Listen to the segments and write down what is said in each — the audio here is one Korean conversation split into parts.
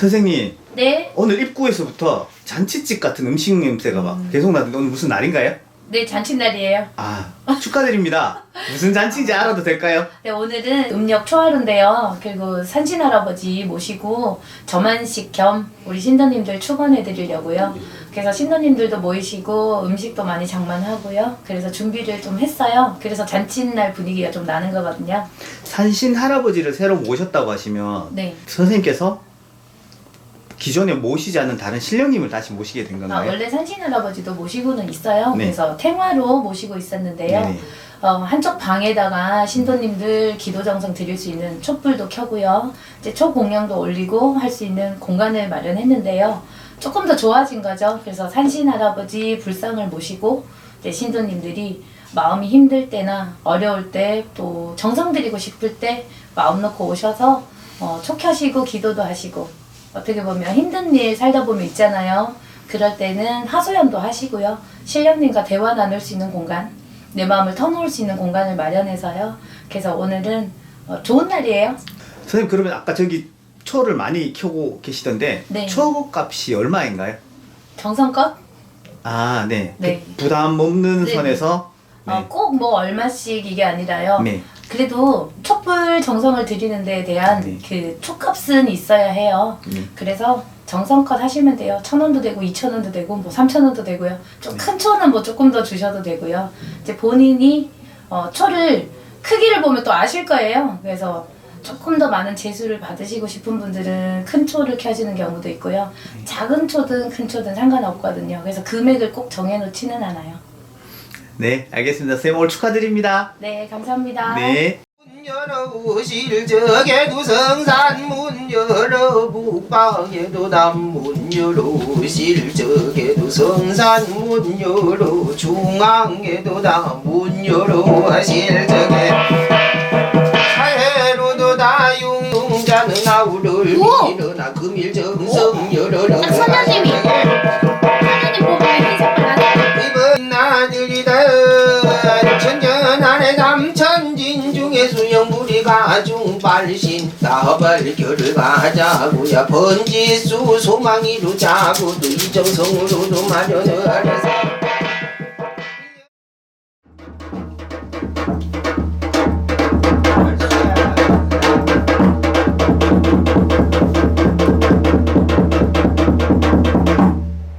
선생님 네, 오늘 입구에서부터 잔치집 같은 음식 냄새가 막 계속 나던데 오늘 무슨 날인가요? 네 잔칫날이에요. 아 축하드립니다. 무슨 잔치인지 알아도 될까요? 네, 오늘은 음력 초하루인데요. 그리고 산신 할아버지 모시고 점안식 겸 우리 신도님들 축원해 드리려고요. 그래서 신도님들도 모이시고 음식도 많이 장만하고요. 그래서 준비를 좀 했어요. 그래서 잔칫날 분위기가 좀 나는 거거든요. 산신 할아버지를 새로 모셨다고 하시면 네. 선생님께서 기존에 모시지 않는 다른 신령님을 다시 모시게 된 아, 건가요? 원래 산신 할아버지도 모시고는 있어요. 네. 그래서 탱화로 모시고 있었는데요. 네네. 어, 한쪽 방에다가 신도님들 기도 정성 드릴 수 있는 촛불도 켜고요. 이제 초공양도 올리고 할 수 있는 공간을 마련했는데요. 조금 더 좋아진 거죠. 그래서 산신 할아버지 불상을 모시고 이제 신도님들이 마음이 힘들 때나 어려울 때 또 정성 드리고 싶을 때 마음 놓고 오셔서 어, 초 켜시고 기도도 하시고 어떻게 보면 힘든 일 살다 보면 있잖아요. 그럴 때는 하소연도 하시고요. 신령님과 대화 나눌 수 있는 공간, 내 마음을 터놓을 수 있는 공간을 마련해서요. 그래서 오늘은 어, 좋은 날이에요. 선생님 그러면 아까 저기 초를 많이 켜고 계시던데 네. 초 값이 얼마인가요? 정성껏 아 네. 네. 그 부담 없는 네. 선에서 어, 꼭 뭐 얼마씩 이게 아니라요. 네. 그래도 촛불 정성을 드리는 데에 대한 네. 그 촉값은 있어야 해요. 네. 그래서 정성껏 하시면 돼요. 천 원도 되고 이천 원도 되고 뭐 삼천 원도 되고요. 좀 네. 큰 초는 뭐 조금 더 주셔도 되고요. 이제 본인이 어, 초를 크기를 보면 또 아실 거예요. 그래서 조금 더 많은 재수를 받으시고 싶은 분들은 큰 초를 켜시는 경우도 있고요. 네. 작은 초든 큰 초든 상관없거든요. 그래서 금액을 꼭 정해놓지는 않아요. 네 알겠습니다. 선생님 오늘 축하드립니다. 네, 감사합니다. 네. 문 열어오실 적에도 성산 문 열어 북방에도 남문 열어오실 적에도 성산 문 열어 중앙에도 남문 열어오실 적에 사해로도 다융자는 아우를 미르나 금일 정성 열어라 아, 선녀님이. 발신 나발결을 가자고야 번지수 소망이로 자고도 이정성으로도 마련을 하려서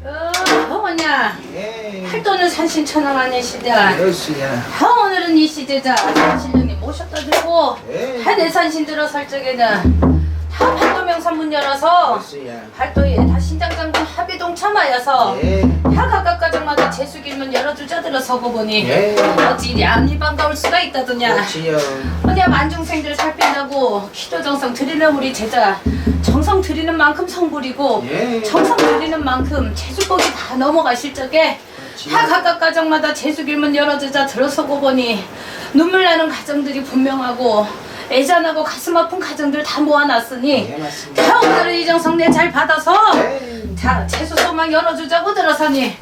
어, 어머냐. 예, 팔도는 산신천왕 아니 시대야 그렇습니다. 아, 오늘은 이 시대자 산신령 님 모셨다 들고 예, 한내 산신 들어 설 적에는 다 팔도 명산 문 열어서. 팔도에 다 신장장군 합의동 참하여서 예, 다 각각 가정마다 재수길문 열어주자 들어 서고 보니 예, 어찌 이리 안이 반가울 수가 있다더냐. 그렇지요. 어디야 만중생들 살핀다고 기도 정성 드리는 우리 제자 정성 드리는 만큼 성불이고 예, 정성 드리는 만큼 재수복이 다 넘어가실 적에 다 각각 가정마다 재수길문 열어주자 들어서고 보니 눈물 나는 가정들이 분명하고 애잔하고 가슴 아픈 가정들 다 모아놨으니. 자 오늘은 이정성 내 잘 받아서 예, 자 재수 소망 열어주자고 들어서니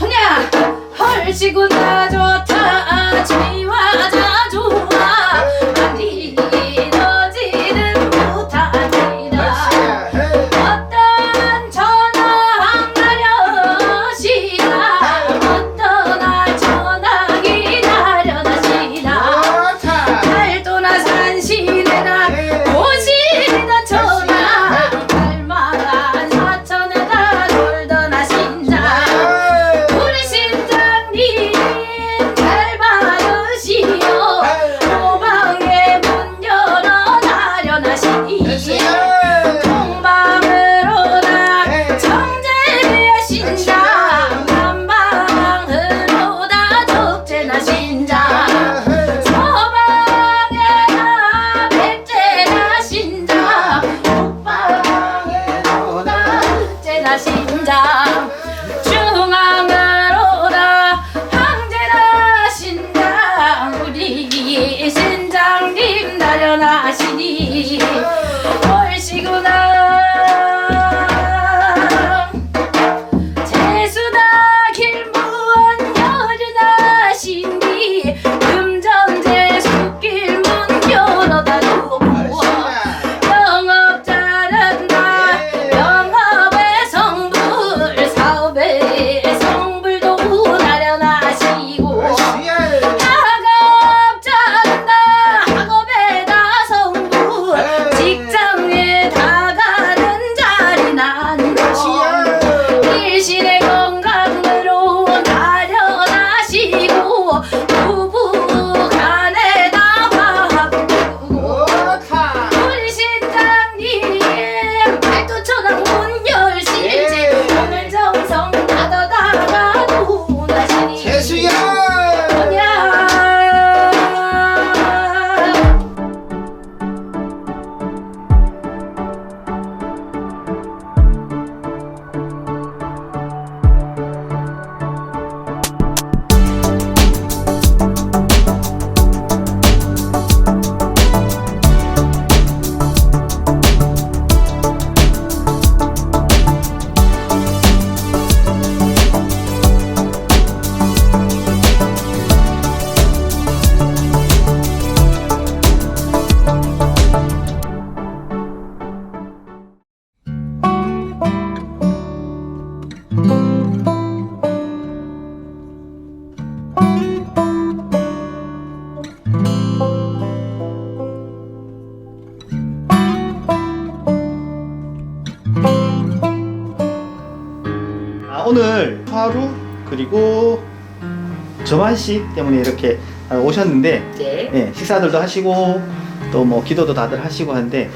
허냐 헐시구나 좋다 지와 자 좋아 그리고 저만 씨 때문에 이렇게 오셨는데 네. 예, 식사들도 하시고 또 뭐 기도도 다들 하시고 하는데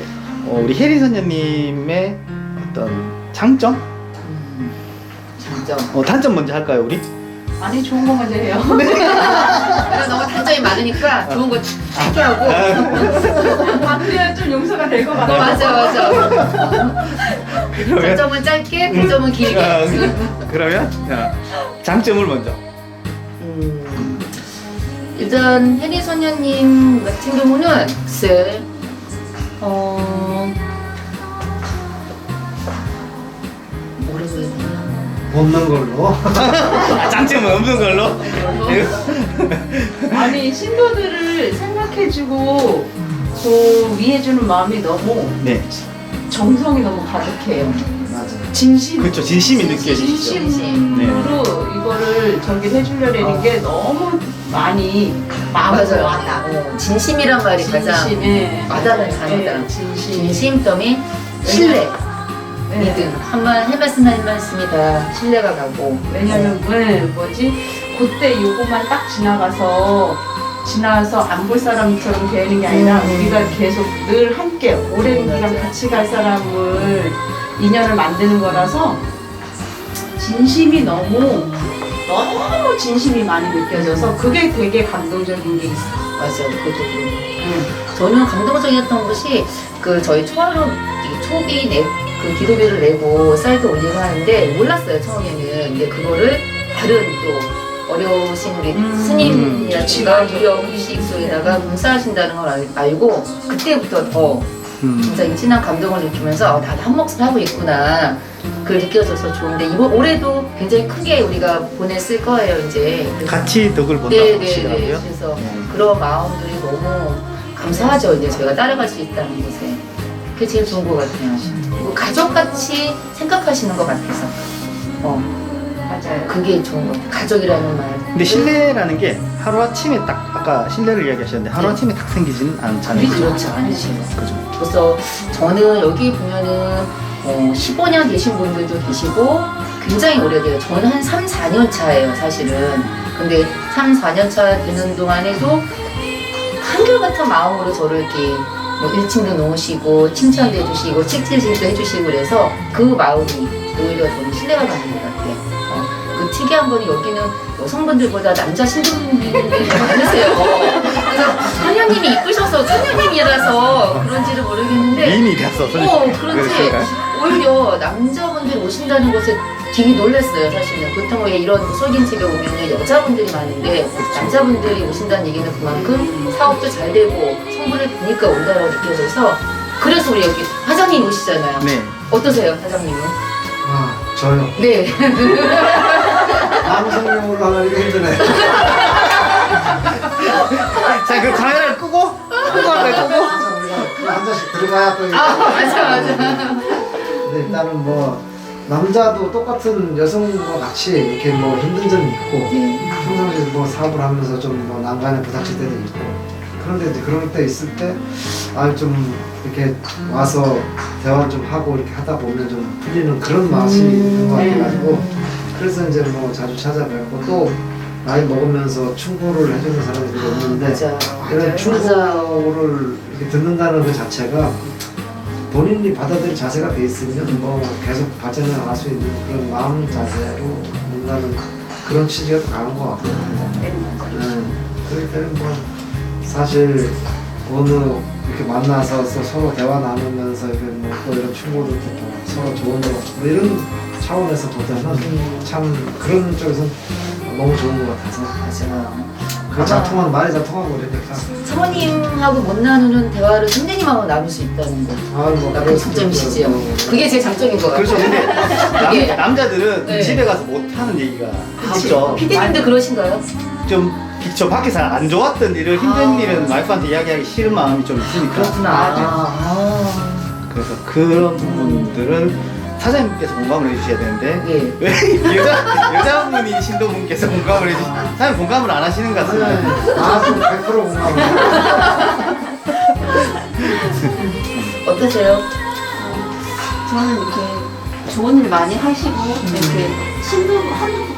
어, 우리 혜리 선녀님의 어떤 장점, 장점. 어, 단점 먼저 할까요 우리? 아니 좋은 거 먼저 해요. 그래서 너무 단점이 많으니까 좋은 거 짧게 하고. 반대는 좀 용서가 될것 어, 맞아, 맞아. 그러면 장점은 짧게, 단점은 길게. 아, 그러면 자, 장점을 먼저. 음, 일단 혜리 소녀님 같은 경우는 글쎄, 어, 뭐라고 해야 되나. 없는 걸로 아, 장점은 없는 걸로. 아니 신도들을 생각해주고 그 위해주는 마음이 너무 네, 정성이 너무 가득해요. 맞아 진심. 그렇죠. 진심이 느껴지시죠. 진심으로 이거를 저기 해주려는 게 너무 많이 마음에 맞아요. 어, 진심이란 말이 가장 진심, 예. 와닿는 단어다. 예, 진심. 진심 더미 신뢰. 예. 믿음. 한말 해말씀 한 말씀이 다 신뢰가 가고. 왜냐면 왜 뭐지? 그때 요거만 딱 지나가서 지나서 안 볼 사람처럼 되는 게 아니라 음. 우리가 계속 늘 함께 오랜 기간. 같이 갈 사람을 인연을 만드는 거라서 진심이 너무 너무 진심이 많이 느껴져서 그게 되게 감동적인 게 있어. 맞아요. 그것도 그렇고. 저는 감동적이었던 것이 그 저희 초하루 이 초비 내, 그 기도비를 내고 사이트 올리고 하는데 몰랐어요 처음에는. 근데 그거를 다른 또 어려우신 우리 음, 스님이라든가 음식 속에다가 봉사하신다는 걸 알- 알고 그때부터 더 음. 굉장히 진한 감동을 느끼면서 아, 나도 한 몫을 하고 있구나. 그걸 느껴져서 좋은데 이번 올해도 굉장히 크게 우리가 보냈을 거예요 이제. 같이 덕을 본다고 네네네. 하시더라고요. 그래서 음. 그런 마음들이 너무 감사하죠. 이제 저희가 따라갈 수 있다는 것에. 그게 제일 좋은 것 같아요. 그리고 가족같이 생각하시는 것 같아서. 어, 맞아요. 그게 좋은 것 같아요. 가족이라는 말. 근데 신뢰라는 게 하루 아침에 딱 아까 신뢰를 이야기하셨는데 하루 아침에 딱 생기지는 않잖아요. 그렇죠. 않으시죠. 그죠. 그래서 저는 여기 보면은 어, 15년 되신 분들도 계시고 굉장히 오래돼요. 저는 한 3, 4년 차예요, 사실은. 근데 3, 4년 차 되는 동안에도 한결같은 마음으로 저를 이렇게 뭐 일침도 놓으시고 칭찬도 해주시고 칙질질도 해주시고 그래서 그 마음이 오히려 저는 신뢰가 가는 것 같아요. 특이한 거는 여기는 여성분들보다 남자 신부님들이 많으세요. 그래서 선녀님이 이쁘셔서 선녀님이라서 그런지를 모르겠는데 미인이 됐어. 어, 그렇지. 그러실까요? 오히려 남자분들이 오신다는 것에 되게 놀랐어요 사실은 보통 왜 이런 속인 집에 오면 여자분들이 많은데 남자분들이 오신다는 얘기는 그만큼 사업도 잘 되고 성분을 보니까 온다라고 느껴져서 그래서 우리 여기 사장님 오시잖아요 네. 어떠세요 사장님은? 아 저요 네 남성용으로 하려니까 힘드네 자, 그 카메라를 끄고 끄고 할까요? 끄고? 우리가 한 잔씩 들어가야 또 아, 맞아 맞아 근데 일단은 뭐 남자도 똑같은 여성과 같이 이렇게 뭐 힘든 점이 있고 네. 평상시에 뭐 사업을 하면서 좀 뭐 난간에 부닥칠 때도 있고 그런데 이제 그런 때 있을 때 아 좀 이렇게 와서 대화를 좀 하고 이렇게 하다 보면 좀 풀리는 그런 맛이 있는 것 같아가지고 그래서 이제 뭐 자주 찾아뵙고 또 나이 먹으면서 충고를 해주는 사람들이 없는데 맞아 이런 충고를 이렇게 듣는다는 그 자체가 본인이 받아들일 자세가 돼 있으면 뭐 계속 발전해 나갈 수 있는 그런 마음 자세로 뭔가는 그런 취지가 더 강한 것 같아요. 네. 그렇기 때문에 뭐 사실 어느 이렇게 만나서 서- 서로 대화 나누면서 이렇게 뭐또 이런 충고도 듣고 서로 좋은 거 뭐 이런 차원에서 보자면 참 그런 쪽에서 너무 좋은 것 같아서. 맞아 그잘 통하는 말이 잘 통하고 이러니까. 사모님하고 못 나누는 대화를 선생님하고 나눌 수 있다는 거. 아뭐 나쁜 장점이시지요 그게 제 장점인 것 같아요. 그렇죠. 근데 이게- 남, 남자들은 네. 집에 가서 못 하는 얘기가 있죠. 피디님도 그러신가요? 좀 저 밖에서 안 좋았던 일을 힘든 아. 일은 와이프한테 이야기하기 싫은 마음이 좀 있으니까. 그렇구나. 아, 그래서 그런 부분들은 사장님께서 공감을 해주셔야 되는데 예. 왜 여자 여자분이 신도분께서 공감을 해주시 사장님 공감을 안 하시는 것 같습니다. 아100% 공감합니다. 어떠세요? 저는 이렇게 좋은 일 많이 하시고 이렇게 신분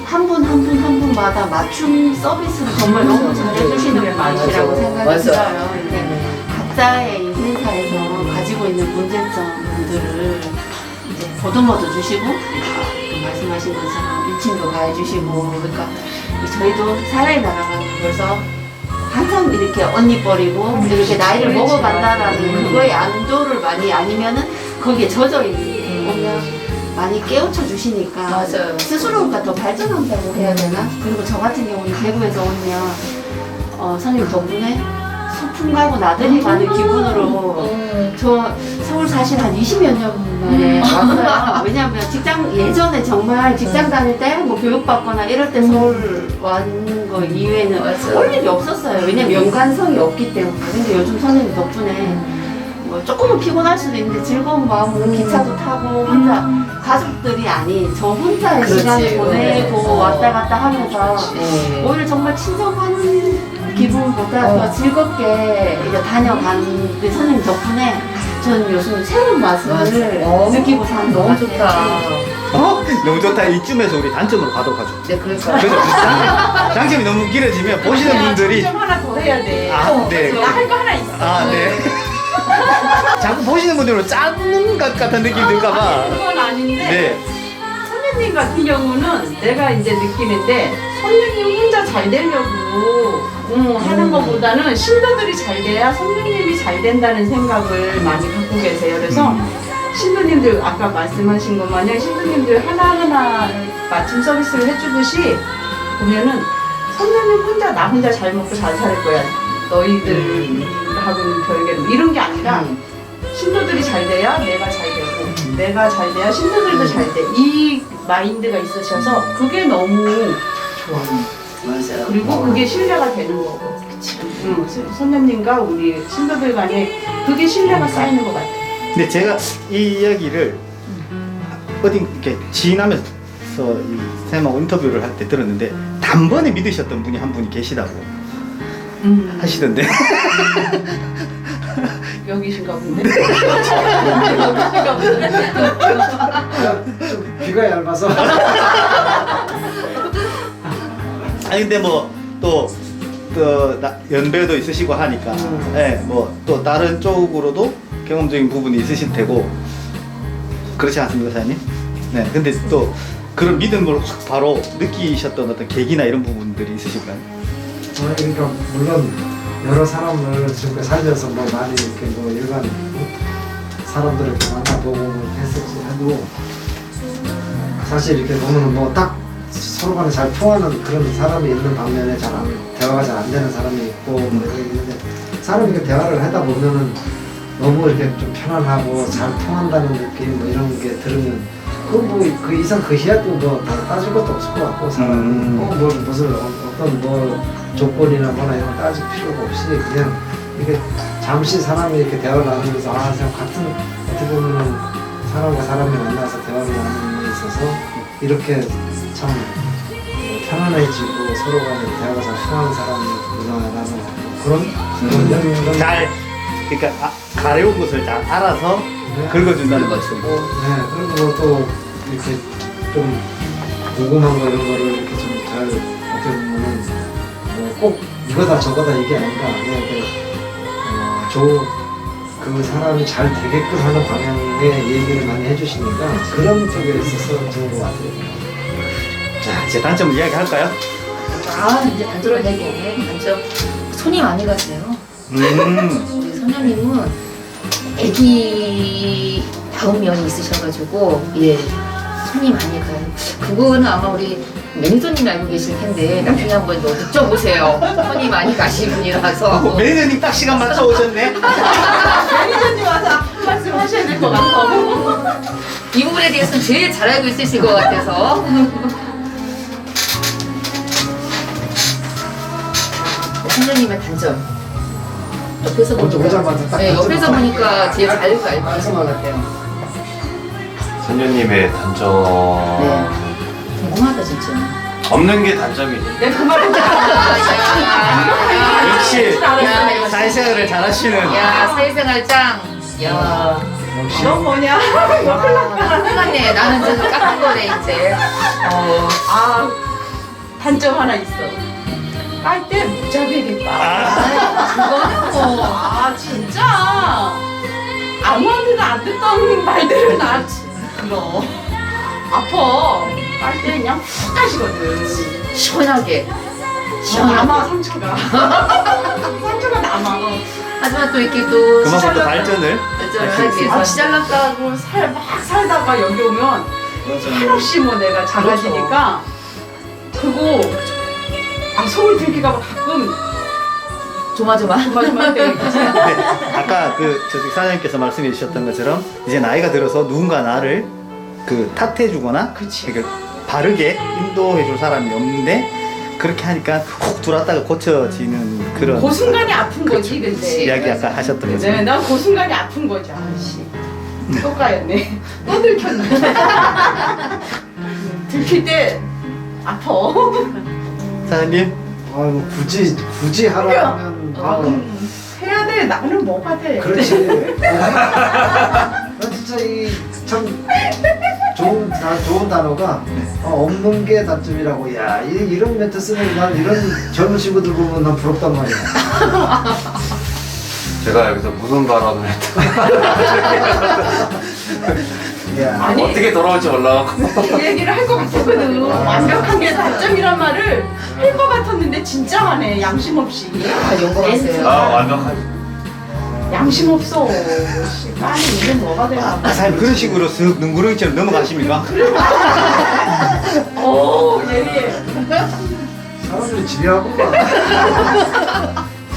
한분 한 분 한 분마다 맞춤 서비스를 정말 너무 잘해주시는 분이시라고 생각이 맞아. 들어요. 이렇게 각자의 인생사에서 가지고 있는 문제점들을 보듬어도 주시고 또 말씀하신 것처럼 일침도 가해주시고 그러니까 저희도 사회에 나가면서 항상 이렇게 언니 버리고 이렇게 나이를 먹어간다라는 그거에 안도를 많이 아니면은 거기에 젖어 있으면 많이 깨우쳐 주시니까 맞아요. 스스로가 더 발전한다고 해야 되나? 그리고 저 같은 경우는 대구에서 오면 어, 선생님 덕분에 소풍 가고 나들이 가는 기분으로 저 서울 사실 한 20여 년 만에 왔어요. 왜냐면 직장 예전에 정말 직장 다닐 때 뭐 교육받거나 이럴 때 서울 왔는 거 이외에는. 올 일이 없었어요. 왜냐면 연관성이 없기 때문에. 근데 요즘 선생님 덕분에 뭐 조금은 피곤할 수도 있는데 즐거운 마음으로 기차도 타고 혼자 가족들이 아닌 저 혼자의 그렇지. 시간을 보내고 어. 왔다 갔다 하면서 네. 오히려 정말 친정하는 기분보다 어. 더 즐겁게 이제 다녀간 그 선생님 덕분에 저는 요즘 새로운 맛을 어. 느끼고 사는 것 너무 같아요. 좋다 어? 너무 좋다. 이쯤에서 우리 단점으로 가도록 하죠. 네 그럴까요? 그죠? 장- 장점이 너무 길어지면 보시는 분들이 좀 하나 더 해야 돼. 아, 네. 나 할 거 하나 있어. 아, 네. 자꾸 보시는 분들은 짧은 것 같은 느낌이 들까봐. 그건 아닌데 네. 선생님 같은 경우는 내가 이제 느끼는데 선생님 혼자 잘 되려고 음, 하는 것보다는 신도들이 잘 돼야 선생님이 잘 된다는 생각을 많이 갖고 계세요. 그래서 신도님들 아까 말씀하신 것 마냥 신도님들 하나하나 맞춤 서비스를 해주듯이 보면은 선생님 혼자 나 혼자 잘 먹고 잘 살 거야. 너희들하고는 별개로 이런 게 아니라 신도들이 잘 돼야 내가 잘 되고 내가 잘 돼야 신도들도 잘 돼. 이 마인드가 있으셔서 그게 너무. 맞아요 그리고 그게 신뢰가 되는 거고. 응, 선- 선생님과 우리 신도들 간에 그게 신뢰가 쌓이는 것 같아. 근데 제가 이 이야기를 어디 이렇게 지나면서 이 쌤하고 인터뷰를 할 때 들었는데 단번에 믿으셨던 분이 한 분이 계시다고 하시던데. 여기신가 본데. 좀 귀가 얇아서 아니 근데 뭐또그 연배도 있으시고 하니까 예, 뭐또 다른 쪽으로도 경험적인 부분이 있으실 테고 그렇지 않습니까, 사장님? 네, 근데 또 그런 믿음을 확 바로 느끼셨던 어떤 계기나 이런 부분들이 있으실까요? 어, 그러니까 물론 여러 사람을 지금까지 살면서 뭐 많이 이렇게 뭐 일반 사람들을 이렇게 만나보고 했었지 해도 사실 이렇게 보면 뭐 딱 서로 간에 잘 통하는 그런 사람이 있는 반면에 잘 안, 대화가 잘 안 되는 사람이 있고 뭐 이렇게 있는데 사람이 이렇게 대화를 하다 보면은 너무 이렇게 좀 편안하고 잘 통한다는 느낌 뭐 이런 게 들으면 그뭐그 이상 그 이하 또뭐 따질 것도 없을 것 같고 사람이 음. 어, 뭐 무슨 어- 어떤 뭐 조건이나 뭐나 이런 거 따질 필요가 없이 그냥 이게 잠시 사람이 이렇게 대화를 나누면서 아 그냥 같은 어떻게 보면은 사람과 사람이 만나서 대화를 나누는 데 있어서 이렇게 참 편안해지고 서로 간에 대화가 잘 통하는 사람이 구나라는 그런 음. 그런 그런 잘 그러니까 아, 가려운 것을 잘 알아서 네. 긁어준다는 거죠. 네, 그리고 또 이렇게 좀 궁금한 거 이런 거를 이렇게 좀 잘 어떻게 보면은 뭐꼭 이거다 저거다 이게 아니라 그냥 그 어, 좋은 그 사람이 잘 되게끔 하는 방향의 얘기를 많이 해주시니까 그런 쪽에 있어서 좋은 것 같아요. 자 이제 단점을 이야기할까요? 아 이제 단점 얘기해. 단점 손이 많이 가세요. 음. 우리 선녀님은 애기 다운 면이 있으셔가지고 예 손이 많이 가요. 그거는 아마 우리 매니저님이 알고 계실 텐데 나중에 한번 더 여쭤보세요. 손이 많이 가신 분이라서. 어, 매니저님 딱 시간 맞춰 오셨네. 매니저님 와서 한 말씀 하셔야 될 것 같아. 이 부분에 대해서는 제일 잘 알고 있으실 것 같아서. 선녀님의 단점. 옆에서 먼저 보니까, 오자마자 딱 네, 옆에서 딱 보니까 제일 잘 알고 계신 것 같아요. 선녀님의 단점 네. 궁금하다 진짜. 없는 게 단점이죠. 내가 그 말은 역시 야, 사회생활을 잘하시는. 야 사회생활 짱. 야. 역시 너 뭐냐? 아, 끝났네. 나는 지금 깎은 거네 이제. 어. 아 단점 하나 있어. 깔때 무자비하겠다. 아, 그거는 뭐, 아, 진짜. 아무한테도 안 듣던 말들을 나, 들어. 아파. 깔 때 그냥 푹 가시거든. 시원하게. 어, 시원하게. 남아, 상처가. 상처가 남아. 어. 하지만 또 이렇게 또 그만큼 또. 발전을. 발전을 하기. 아, 위해서. 지잘났다고 살, 막 살다가 여기 오면 한없이 뭐 내가 작아지니까 그거 아, 속을 들기가 가끔 조마조마. 조마조마 때가 있지. 네, 아까 그 저기 사장님께서 말씀해 주셨던 것처럼 이제 나이가 들어서 누군가 나를 그 탓해주거나 그치. 이렇게 바르게 인도해줄 사람이 없는데 그렇게 하니까 콕 들어왔다가 고쳐지는 그런 그 순간이 아픈 거지, 근데. 그렇죠. 이야기 아까 하셨던 네, 것처럼 난그 순간이 아픈 거지, 아씨. 또 까였네. 또 들켰네. 들킬 때 아파. 사장님 아이고 굳이 굳이 하라면 아, 음, 해야 돼. 나는 뭐가 돼. 그렇지. 나 진짜 이 참 좋은 다 좋은 단어가 어, 없는 게 단점이라고. 야 이, 이런 멘트 쓰는 난 이런 젊은 친구들 보면 난 부럽단 말이야. 제가 여기서 무슨 발언을 했다. 야. 아니. 어떻게 돌아올지 몰라갖고. 그 얘기를 할 것 같았거든. 완벽한 게 단점이란 말을 할 것 같았는데 진짜 하네. 양심 없이. 아. 아, 완벽하지. 양심 없어. 씨, 빨리 이름 뭐가 되나. 아, 사장님 그런 식으로 쓱 능구렁이처럼 넘어가십니까? 오, 예리해. 사람들이 지려하구만.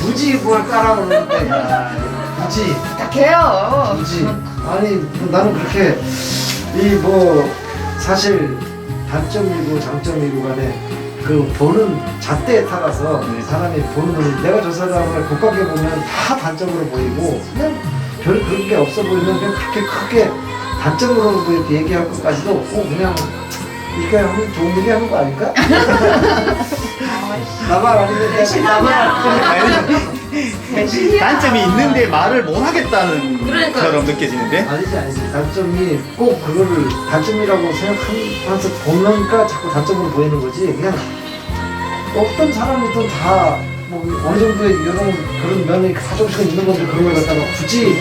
굳이 뭘 깔아오는데. 야, 굳이. 딱해요. 굳이. 아니 뭐 나는 그렇게 이 뭐 사실 단점이고 장점이고 간에 그 보는 잣대에 따라서 사람이 보는 눈 내가 저 사람을 곱하게 보면 다 단점으로 보이고 그냥 별 그런 게 없어 보이면 그냥 그렇게 크게 단점으로 뭐 이렇게 얘기할 것까지도 없고 그냥 이게 하면 좋은 얘기 하는 거 아닐까? 나만 아니면 내가 나만 단점이 있는데 말을 못 하겠다는 그러니까요. 것처럼 느껴지는데? 아니지 아니지. 단점이 꼭 그거를 단점이라고 생각하면서 보니까 자꾸 단점으로 보이는 거지. 그냥 어떤 사람이든 다 뭐 어느 정도의 이런 그런 면이 다 조금씩은 있는 건데 그런 걸 갖다가 굳이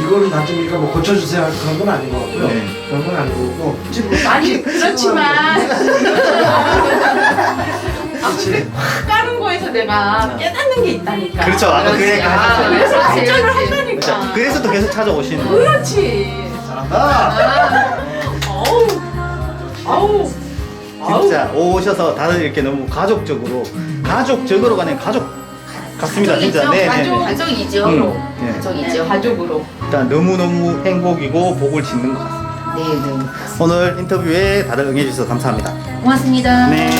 이거는 단점이니까 뭐 고쳐주세요 할 그런 건 아닌 것 같고요. 네. 그런 건 아니고. 굳이 뭐 아니, 그렇지만. 아, 확 까는 거에서 내가 깨닫는 게 있다니까. 그렇죠 아까 그 얘기 아, 하셨죠 그래서 발전을. 한다니까. 그렇죠. 그래서 또 계속 찾아오시는 거예요 그렇지. 잘한다 어우. 아우 아우 진짜 오셔서 다들 이렇게 너무 가족적으로 가족적으로가 아니라 가족 같습니다 진짜 가족이죠. 네, 네, 가족, 네. 가족이죠. 음, 네. 가족이죠. 가족으로 일단 너무 너무 행복이고 복을 짓는 것 같습니다 네, 네. 오늘 인터뷰에 다들 응해주셔서 감사합니다 고맙습니다. 네.